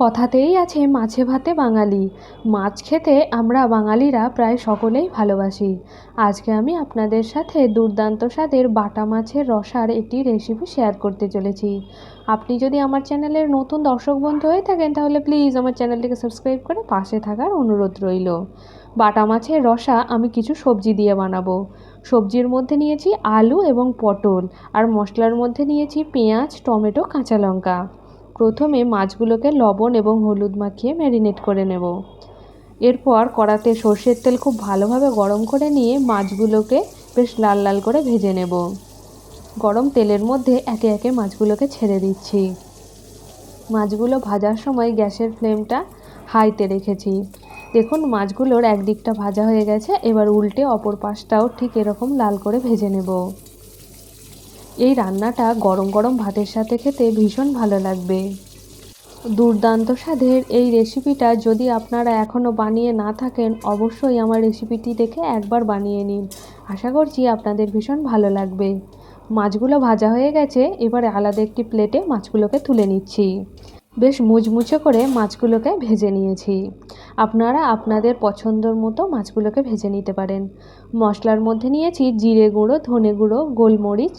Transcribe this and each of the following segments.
কথাতেই আছে মাছে ভাতে বাঙালি। মাছ খেতে আমরা বাঙালিরা প্রায় সকলেই ভালোবাসি। আজকে আমি আপনাদের সাথে দুর্দান্ত স্বাদের বাটা মাছের রসার একটি রেসিপি শেয়ার করতে চলেছি। আপনি যদি আমার চ্যানেলের নতুন দর্শক বন্ধু হয়ে থাকেন, তাহলে প্লিজ আমার চ্যানেলটিকে সাবস্ক্রাইব করে পাশে থাকার অনুরোধ রইল। বাটা মাছের রসা আমি কিছু সবজি দিয়ে বানাবো। সবজির মধ্যে নিয়েছি আলু এবং পটল, আর মশলার মধ্যে নিয়েছি পেঁয়াজ, টমেটো, কাঁচা লঙ্কা। প্রথমে মাছগুলোকে লবণ এবং হলুদ মাখিয়ে ম্যারিনেট করে নেব। এরপর কড়াতে সর্ষের তেল খুব ভালোভাবে গরম করে নিয়ে মাছগুলোকে বেশ লাল লাল করে ভেজে নেব। গরম তেলের মধ্যে একে একে মাছগুলোকে ছেড়ে দিচ্ছি। মাছগুলো ভাজার সময় গ্যাসের ফ্লেমটা হাইতে রেখেছি। দেখুন, মাছগুলোর একদিকটা ভাজা হয়ে গেছে, এবার উল্টে অপর পাশটাও ঠিক এরকম লাল করে ভেজে নেব। এই রান্নাটা গরম গরম ভাতের সাথে খেতে ভীষণ ভালো লাগবে। দুর্দান্ত স্বাদের এই রেসিপিটা যদি আপনারা এখনও বানিয়ে না থাকেন, অবশ্যই আমার রেসিপিটি দেখে একবার বানিয়ে নিন। আশা করছি আপনাদের ভীষণ ভালো লাগবে। মাছগুলো ভাজা হয়ে গেছে, এবারে আলাদা একটি প্লেটে মাছগুলোকে তুলে নিচ্ছি। বেশ মুচমুচে করে মাছগুলোকে ভেজে নিয়েছি। আপনারা আপনাদের পছন্দর মতো মাছগুলোকে ভেজে নিতে পারেন। মশলার মধ্যে নিয়েছি জিরে গুঁড়ো, ধনে গুঁড়ো, গোলমরিচ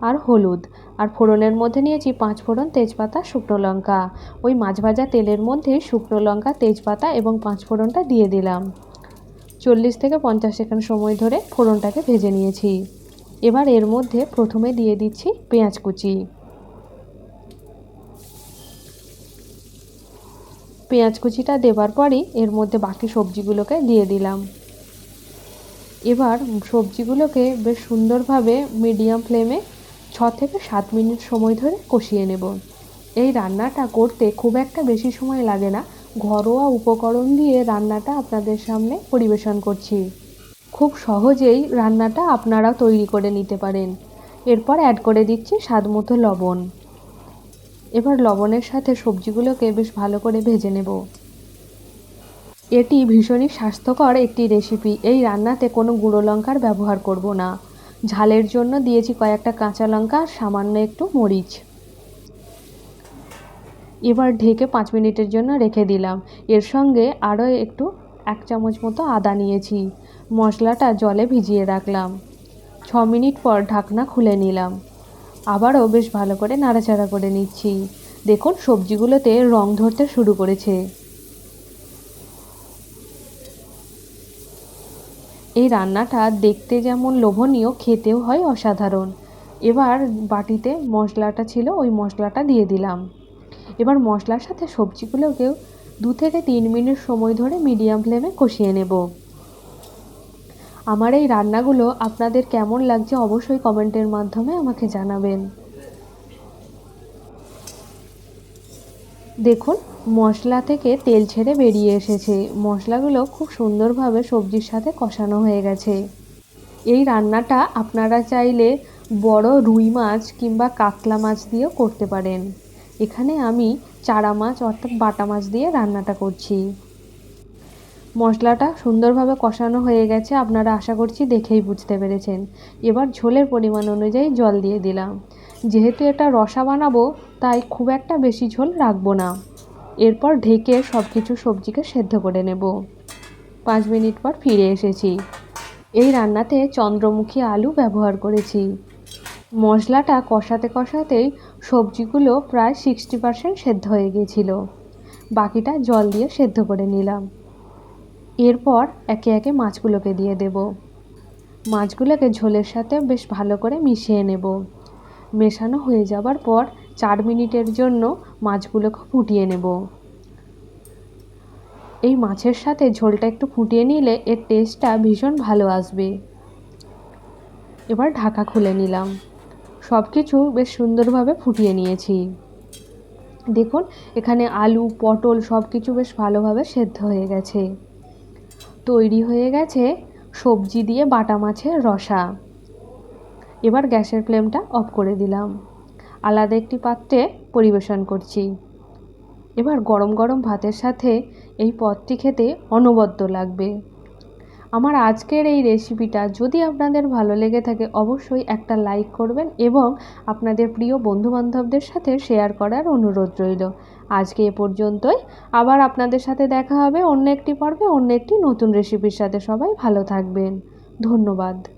আর হলুদ। আর ফোড়নের মধ্যে নিয়েছি পাঁচ ফোড়ন তেজপাতা, শুকনো লঙ্কা। ওই মাছ ভাজা তেলের মধ্যে শুকনো লঙ্কা, তেজপাতা এবং পাঁচ ফোড়নটা দিয়ে দিলাম। চল্লিশ থেকে পঞ্চাশ সেকেন্ড সময় ধরে ফোড়নটাকে ভেজে নিয়েছি। এবার এর মধ্যে প্রথমে দিয়ে দিচ্ছি পেঁয়াজ কুচি। পেঁয়াজ কুচিটা দেবার পরই এর মধ্যে বাকি সবজিগুলোকে দিয়ে দিলাম। এবার সবজিগুলোকে বেশ সুন্দরভাবে মিডিয়াম ফ্লেমে ছ থেকে সাত মিনিট সময় ধরে কষিয়ে নেব। এই রান্নাটা করতে খুব একটা বেশি সময় লাগে না। ঘরোয়া উপকরণ দিয়ে রান্নাটা আপনাদের সামনে পরিবেশন করছি। খুব সহজেই রান্নাটা আপনারা তৈরি করে নিতে পারেন। এরপর অ্যাড করে দিচ্ছি স্বাদ মতো লবণ। এবার লবণের সাথে সবজিগুলোকে বেশ ভালো করে ভেজে নেব। এটি ভীষণই স্বাস্থ্যকর একটি রেসিপি এই রান্নাতে কোনো গুঁড়ো লঙ্কার ব্যবহার করব না। ঝালের জন্য দিয়েছি কয়েকটা কাঁচা লঙ্কা, সামান্য একটু মরিচ। এবার ঢেকে পাঁচ মিনিটের জন্য রেখে দিলাম। এর সঙ্গে আরও একটু এক চামচ মতো আদা নিয়েছি। মশলাটা জলে ভিজিয়ে রাখলাম। ছ মিনিট পর ঢাকনা খুলে নিলাম। আবারও বেশ ভালো করে নাড়াচাড়া করে নিচ্ছি। দেখুন, সবজিগুলোতে রং ধরতে শুরু করেছে। এই রান্নাটা দেখতে যেমন লোভনীয়, খেতেও হয় অসাধারণ। এবার বাটিতে মশলাটা ছিল, ওই মশলাটা দিয়ে দিলাম। এবার মশলার সাথে সবজিগুলোকেও দু থেকে তিন মিনিট সময় ধরে মিডিয়াম ফ্লেমে কষিয়ে নেব। আমার এই রান্নাগুলো আপনাদের কেমন লাগছে অবশ্যই কমেন্টের মাধ্যমে আমাকে জানাবেন। দেখুন, মশলা থেকে তেল ছেড়ে বেরিয়ে এসেছে। মশলাগুলো খুব সুন্দরভাবে সবজির সাথে কষানো হয়ে গেছে। এই রান্নাটা আপনারা চাইলে বড় রুই মাছ কিংবা কাতলা মাছ দিয়েও করতে পারেন। এখানে আমি চারা মাছ অর্থাৎ বাটা মাছ দিয়ে রান্নাটা করছি। মশলাটা সুন্দরভাবে কষানো হয়ে গেছে, আপনারা আশা করছি দেখেই বুঝতে পেরেছেন। এবার ঝোলের পরিমাণ অনুযায়ী জল দিয়ে দিলাম। যেহেতু এটা রসা বানাবো, তাই খুব একটা বেশি ঝোল রাখব না। এরপর ঢেকে সব কিছু সবজিকে সেদ্ধ করে নেব। পাঁচ মিনিট পর ফিরে এসেছি। এই রান্নাতে চন্দ্রমুখী আলু ব্যবহার করেছি। মশলাটা কষাতে কষাতেই সবজিগুলো প্রায় সিক্সটি পারসেন্ট সেদ্ধ হয়ে গিয়েছিল বাকিটা জল দিয়ে সেদ্ধ করে নিলাম। এরপর একে একে মাছগুলোকে দিয়ে দেব। মাছগুলোকে ঝোলের সাথে বেশ ভালো করে মিশিয়ে নেব। মেশানো হয়ে যাবার পর চার মিনিটের জন্য মাছগুলোকে ফুটিয়ে নেব। এই মাছের সাথে ঝোলটা একটু ফুটিয়ে নিলে এর টেস্টটা ভীষণ ভালো আসবে। এবার ঢাকা খুলে নিলাম। সব কিছু বেশ সুন্দরভাবে ফুটিয়ে নিয়েছি। দেখুন, এখানে আলু, পটল সব কিছু বেশ ভালোভাবে সেদ্ধ হয়ে গেছে। তৈরি হয়ে গেছে সবজি দিয়ে বাটা মাছের রসা। এবার গ্যাসের ফ্লেমটা অফ করে দিলাম। আলাদা একটি পাত্রে পরিবেশন করছি। এবার গরম গরম ভাতের সাথে এই পদটি খেতে অনবদ্য লাগবে। আমার আজকের এই রেসিপিটা যদি আপনাদের ভালো লেগে থাকে, অবশ্যই একটা লাইক করবেন এবং আপনাদের প্রিয় বন্ধুবান্ধবদের সাথে শেয়ার করার অনুরোধ রইল। আজকে এ পর্যন্তই। আবার আপনাদের সাথে দেখা হবে অন্য একটি পর্বে, অন্য একটি নতুন রেসিপির সাথে। সবাই ভালো থাকবেন। ধন্যবাদ।